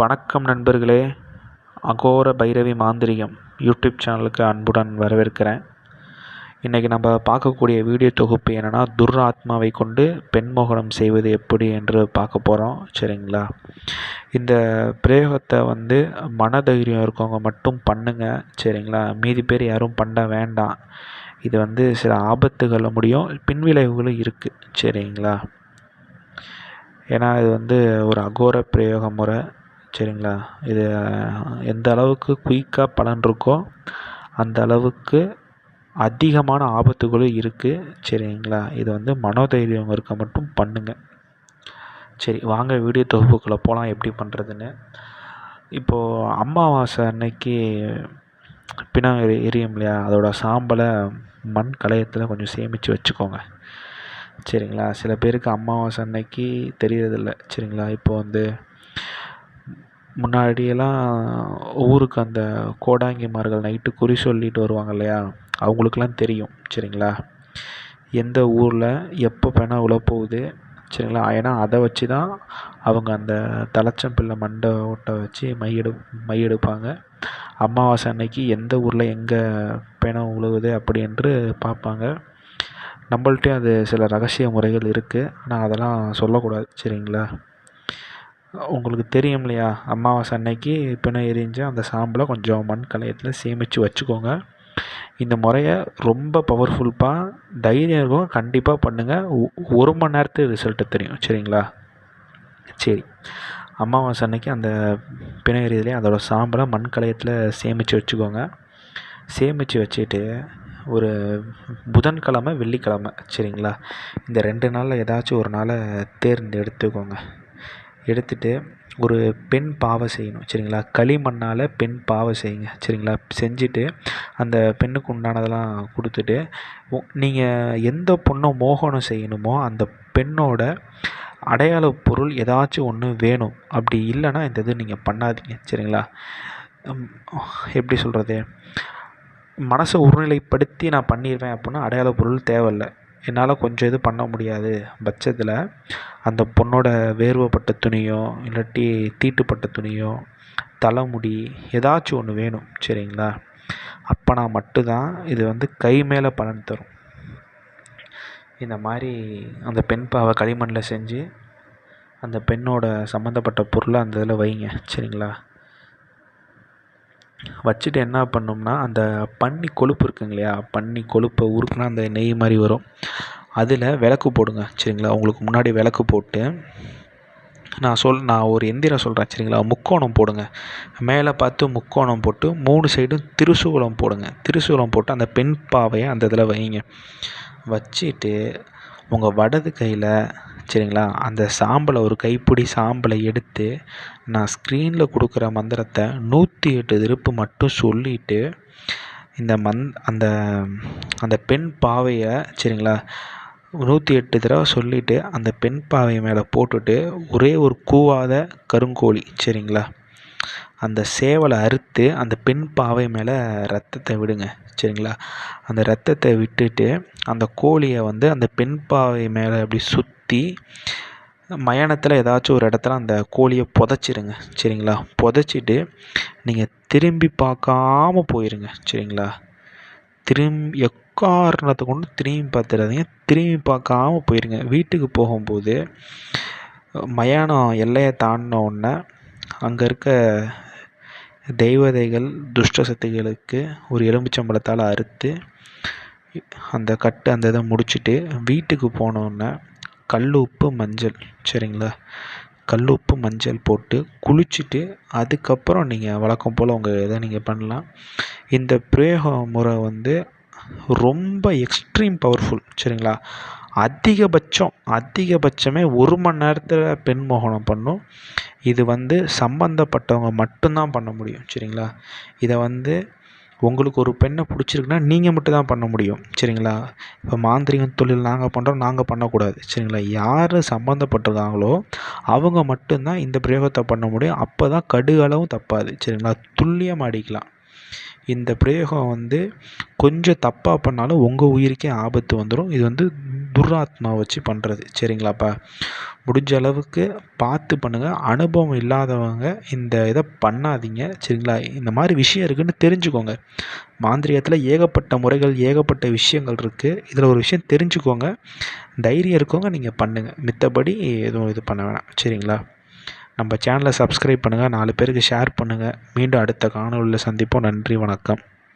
வணக்கம் நண்பர்களே. அகோர பைரவி மாந்திரிகம் யூடியூப் சேனலுக்கு அன்புடன் வரவேற்கிறேன். இன்றைக்கி நம்ம பார்க்கக்கூடிய வீடியோ தொகுப்பு என்னென்னா துர்ஆத்மாவை கொண்டு பெண்மோகனம் செய்வது எப்படி என்று பார்க்க போகிறோம் சரிங்களா? இந்த பிரயோகத்தை வந்து மனதைரியம் இருக்கவங்க மட்டும் பண்ணுங்கள் சரிங்களா? மீதி பேர் யாரும் பண்ண வேண்டாம். இது வந்து சில ஆபத்துகள் முடியும் பின்விளைவுகளும் இருக்குது சரிங்களா? ஏன்னா இது வந்து ஒரு அகோர பிரயோக முறை. சரிங்களா? இது எந்த அளவுக்கு குயிக்காக பலன் இருக்கோ அந்த அளவுக்கு அதிகமான ஆபத்துகளும் இருக்குது சரிங்களா? இது வந்து மனோதைரியம் இருக்க மட்டும் பண்ணுங்கள் சரி வாங்க வீடியோ தொகுப்புக்குள்ளே போகலாம் எப்படி பண்ணுறதுன்னு இப்போது அமாவாசை அன்னைக்கு பிணம் எரி எரியும் இல்லையா? அதோட சாம்பலை மண் கலையத்தில் கொஞ்சம் சேமித்து வச்சுக்கோங்க. சரிங்களா? சில பேருக்கு அமாவாசை அன்னைக்கு தெரியறதில்ல. சரிங்களா? இப்போ வந்து முன்னாடியெல்லாம் ஊருக்கு அந்த கோடாங்கிமார்கள் நைட்டு குறி சொல்லிட்டு வருவாங்க இல்லையா? அவங்களுக்குலாம் தெரியும் சரிங்களா? எந்த ஊரில் எப்போ பெணம் உழப்போகுது சரிங்களா? ஏன்னா அதை வச்சு தான் அவங்க அந்த தலைச்சம்பிள்ளை மண்டை ஓட்டை வச்சு மை எடு மை எடுப்பாங்க. அமாவாசை அன்னைக்கு எந்த ஊரில் எங்கே பேனா உழுவுது அப்படி என்று பார்ப்பாங்க. நம்மள்ட்டையும் அது சில ரகசிய முறைகள் இருக்குது ஆனால் அதெல்லாம் சொல்லக்கூடாது சரிங்களா? உங்களுக்கு தெரியும் இல்லையா? அமாவாசை அன்னைக்கு பிணம் எரிஞ்ச அந்த சாம்பலை கொஞ்சம் மண் கலையத்தில் சேமித்து வச்சுக்கோங்க. இந்த முறையை ரொம்ப பவர்ஃபுல்பாக தைரியம் இருக்கும் கண்டிப்பாக பண்ணுங்கள் ஒரு மணி நேரத்துக்கு ரிசல்ட்டு தெரியும். சரிங்களா? சரி. அமாவாசை அன்னைக்கு அந்த பிணம் எரிதலையும் அதோட சாம்பலை மண் கலையத்தில் சேமித்து வச்சுக்கோங்க. சேமித்து வச்சுட்டு ஒரு புதன்கிழமை வெள்ளிக்கிழமை சரிங்களா? இந்த ரெண்டு நாளில் ஏதாச்சும் ஒரு நாளை தேர்ந்தெடுத்துக்கோங்க. எடுத்துகிட்டு ஒரு பெண் பாவை செய்யணும். சரிங்களா? களிமண்ணால் பெண் பாவை செய்யுங்க. சரிங்களா? செஞ்சுட்டு அந்த பெண்ணுக்கு உண்டானதெல்லாம் கொடுத்துட்டு நீங்கள் எந்த பொண்ணை மோகனம் செய்யணுமோ அந்த பெண்ணோட அடையாள பொருள் ஏதாச்சும் ஒன்று வேணும். அப்படி இல்லைன்னா இந்த இது நீங்கள் பண்ணாதீங்க. சரிங்களா? எப்படி சொல்கிறது மனசை ஒருநிலைப்படுத்தி நான் பண்ணிடுவேன் அப்படின்னா அடையாள பொருள் தேவையில்ல. என்னால் கொஞ்சம் இது பண்ண முடியாது. பட்சத்தில் அந்த பொண்ணோட வேர்வைப்பட்ட துணியோ இல்லாட்டி தீட்டுப்பட்ட துணியோ தலைமுடி ஏதாச்சும் ஒன்று வேணும் சரிங்களா? அப்போனா மட்டும்தான் இது வந்து கை மேலே பலன் தரும். இந்த மாதிரி அந்த பெண் பாவை களிமண்ணில் செஞ்சு அந்த பெண்ணோட சம்மந்தப்பட்ட பொருளை அந்த இதில் வைங்க சரிங்களா? வச்சுட்டு என்ன பண்ணோம்னா அந்த பன்னி கொழுப்பு இருக்குங்க இல்லையா? பன்னி கொழுப்பை உருக்குனா அந்த நெய் மாதிரி வரும். அதில் விளக்கு போடுங்க சரிங்களா? உங்களுக்கு முன்னாடி விளக்கு போட்டு நான் சொல் நான் ஒரு எந்திரம் சொல்கிறேன் சரிங்களா? முக்கோணம் போடுங்க. மேலே பார்த்து முக்கோணம் போட்டு மூணு சைடும் திருசூலம் போடுங்க. திருசூலம் போட்டு அந்த பெண் பாவையை அந்த இதில் வைங்க. வச்சுட்டு உங்கள் வடது கையில் சரிங்களா? அந்த சாம்பலை ஒரு கைப்பிடி சாம்பலை எடுத்து நான் ஸ்க்ரீனில் கொடுக்குற மந்திரத்தை நூற்றி எட்டு திருப்பு மட்டும் சொல்லிவிட்டு இந்த மந் அந்த அந்த பெண் பாவையை சரிங்களா? நூற்றி எட்டு தடவை சொல்லிவிட்டு அந்த பெண் பாவை மேலே போட்டுட்டு ஒரே ஒரு கூவாத கருங்கோழி சரிங்களா? அந்த சேவலை அறுத்து அந்த பெண் பாவை மேலே ரத்தத்தை விடுங்க சரிங்களா? அந்த ரத்தத்தை விட்டுட்டு அந்த கோழியை வந்து அந்த பெண் பாவை மேலே அப்படி சுற்றி மயானத்தில் ஏதாச்சும் ஒரு இடத்துல அந்த கோழியை புதைச்சிருங்க சரிங்களா? புதைச்சிட்டு நீங்கள் திரும்பி பார்க்காம போயிருங்க சரிங்களா? திரும்பி எக்காரணத்தை கொண்டு திரும்பி பார்த்துடாதீங்க திரும்பி பார்க்காம போயிருங்க. வீட்டுக்கு போகும்போது மயானம் எல்லையை தாண்டின உடனே அங்கே இருக்க தெய்வதைகள் துஷ்ட சக்திகளுக்கு ஒரு எலுமிச்சம்பழத்தால் அறுத்து அந்த கட்டு அந்த இதை முடிச்சுட்டு வீட்டுக்கு போனோன்னே கல் உப்பு மஞ்சள் சரிங்களா? கல் உப்பு மஞ்சள் போட்டு குளிச்சுட்டு அதுக்கப்புறம் நீங்கள் வழக்கம் போல் உங்கள் இதை நீங்கள் பண்ணலாம். இந்த பிரயோக முறை வந்து ரொம்ப எக்ஸ்ட்ரீம் பவர்ஃபுல் சரிங்களா? அதிகபட்சம் அதிகபட்சமே ஒரு மணி நேரத்தில் பெண் மோகனம் பண்ணும். இது வந்து சம்மந்தப்பட்டவங்க மட்டும்தான் பண்ண முடியும் சரிங்களா? இதை வந்து உங்களுக்கு ஒரு பெண்ணை பிடிச்சிருக்குன்னா நீங்கள் மட்டும் தான் பண்ண முடியும் சரிங்களா? இப்போ மாந்திரிக தொழில் நாங்கள் பண்ணுறோம் நாங்கள் பண்ணக்கூடாது சரிங்களா? யார் சம்மந்தப்பட்டிருக்காங்களோ அவங்க மட்டும்தான் இந்த பிரயோகத்தை பண்ண முடியும். அப்போ தான் கடுகளவும் தப்பாது சரிங்களா? துல்லியமாக அடிக்கலாம். இந்த பிரயோகம் வந்து கொஞ்சம் தப்பாக பண்ணாலும் உங்கள் உயிருக்கே ஆபத்து வந்துடும் இது வந்து துர்ராத்மா வச்சு பண்ணுறது சரிங்களாப்பா? முடிஞ்ச அளவுக்கு பார்த்து பண்ணுங்கள் அனுபவம் இல்லாதவங்க இந்த இதை பண்ணாதீங்க. சரிங்களா? இந்த மாதிரி விஷயம் இருக்குதுன்னு தெரிஞ்சுக்கோங்க. மாந்திரிகத்தில் ஏகப்பட்ட முறைகள் ஏகப்பட்ட விஷயங்கள் இருக்குது இதில் ஒரு விஷயம் தெரிஞ்சுக்கோங்க. தைரியம் இருக்கவங்க நீங்கள் பண்ணுங்கள் மித்தபடி எதுவும் இது பண்ண வேணாம். சரிங்களா? நம்ம சேனலை சப்ஸ்கிரைப் பண்ணுங்கள் நாலு பேருக்கு ஷேர் பண்ணுங்கள் மீண்டும் அடுத்த காணொலியில் சந்திப்போம். நன்றி வணக்கம்.